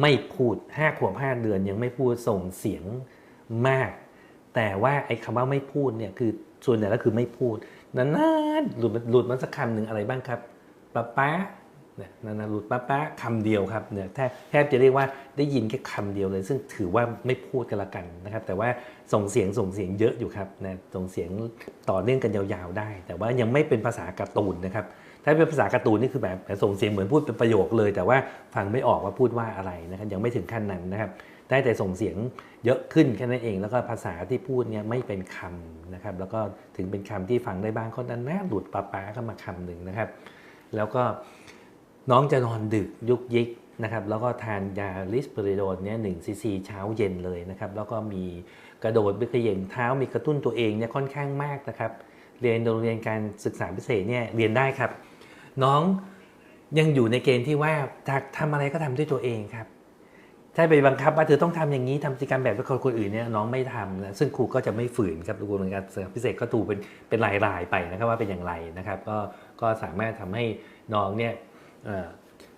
ไม่พูดห้าขวบห้าเดือนยังไม่พูดส่งเสียงมาก แต่ว่าไอ้คำว่าไม่พูดเนี่ยคือส่วนใหญ่แล้วคือไม่พูดนานๆหลุดหลุดมาสักคำหนึ่งอะไรบ้างครับป๊าป๊า นี่ยนาหลุดป้าป้าคำเดียวครับเนี่ยแทบแทบจะเรียกว่าได้ยินแค่คำเดียวเลย ซึ่งถือว่าไม่พูดกันละกันนะครับ แต่ว่าส่งเสียงส่งเสียงเยอะอยู่ครับนะส่งเสียงต่อเนื่องกันยาวๆได้ แต่ว่ายังไม่เป็นภาษาการ์ตูนนะครับถ้าเป็นภาษาการ์ตูนนี่คือแบบส่งเสียงเหมือนพูดเป็นประโยคเลย แต่ว่าฟังไม่ออกว่าพูดว่าอะไรนะครับยังไม่ถึงขั้นนั้นนะครับ ได้แต่ส่งเสียงเยอะขึ้นแค่นั้นเอง แล้วก็ภาษาที่พูดเนี่ยไม่เป็นคำนะครับ แล้วก็ถึงเป็นคำที่ฟังได้บ้างก็นั้นนะหลุดปาปาเข้ามาคำหนึ่งนะครับ แล้วก็ น้องจะนอนดึกยุกยิกนะครับแล้วก็ทานยาลิสเปอริโดนเนี่ยหนึ่งซีซีเช้าเย็นเลยนะครับแล้วก็มีกระโดดบิขย่งเท้ามีกระตุ้นตัวเองเนี่ยค่อนข้างมากนะครับ เรียนโรงเรียนการศึกษาพิเศษเนี่ยเรียนได้ครับ น้องยังอยู่ในเกณฑ์ที่ว่าจะทำอะไรก็ทำด้วยตัวเองครับถ้าไปบังคับว่าเธอต้องทำอย่างนี้ทำกิจกรรมแบบคนคนอื่นเนี่ยน้องไม่ทำนะซึ่งครูก็จะไม่ฝืนครับครูโรงเรียนการศึกษาพิเศษก็ดูเป็นเป็นรายๆไปนะครับว่าเป็นอย่างไรนะครับ ก็ก็สามารถทำให้น้องเนี่ย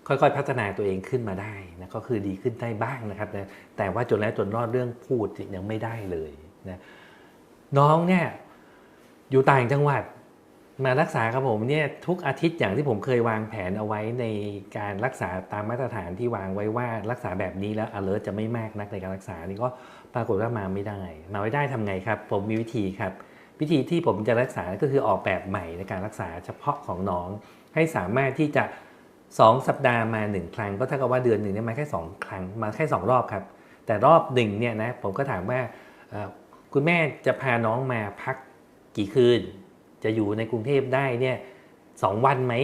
ค่อยๆ พัฒนาตัวเองขึ้นมาได้นะก็คือดีขึ้นได้บ้างนะครับนะแต่ว่าจนแล้วจนรอดเรื่องพูดยังไม่ได้เลยนะน้องเนี่ยอยู่ต่างจังหวัดมารักษาครับผมเนี่ยทุกอาทิตย์อย่างที่ผมเคยวางแผนเอาไว้ในการรักษาตามมาตรฐานที่วางไว้ว่ารักษาแบบนี้แล้ว alert จะไม่มากนักในการรักษานี่ก็ปรากฏว่ามาไม่ได้ มาไม่ได้ทำไงครับ ผมมีวิธีครับ วิธีที่ผมจะรักษาก็คือออกแบบใหม่ในการรักษาเฉพาะของน้อง ให้สามารถที่จะ 2 สัปดาห์มา 1 ครั้ง ก็เท่ากับว่าเดือนหนึ่งเนี่ยมาแค่ 2 ครั้งมาแค่ 2 รอบครับ แต่รอบหนึ่งเนี่ยนะผมก็ถามว่าคุณแม่จะพาน้องมาพักกี่คืน จะอยู่ในกรุงเทพได้เนี่ยสองวันไหม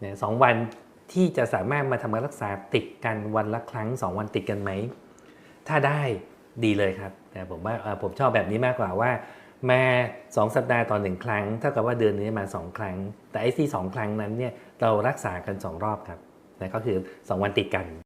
เนี่ยสองวันที่จะสามารถมาทำการรักษาติดกันวันละครั้ง 2 วันติดกันไหม ถ้าได้ดีเลยครับแต่ผมว่าผมชอบแบบนี้มากกว่าว่า มา2สัปดาห์ต่อหนึ่งครั้ง เท่ากับว่าเดือนนี้มา 2 ครั้ง แต่ไอ้ที่2ครั้งนั้นเนี่ยเรารักษากัน 2 รอบครับนะก็คือ 2 วันติดกัน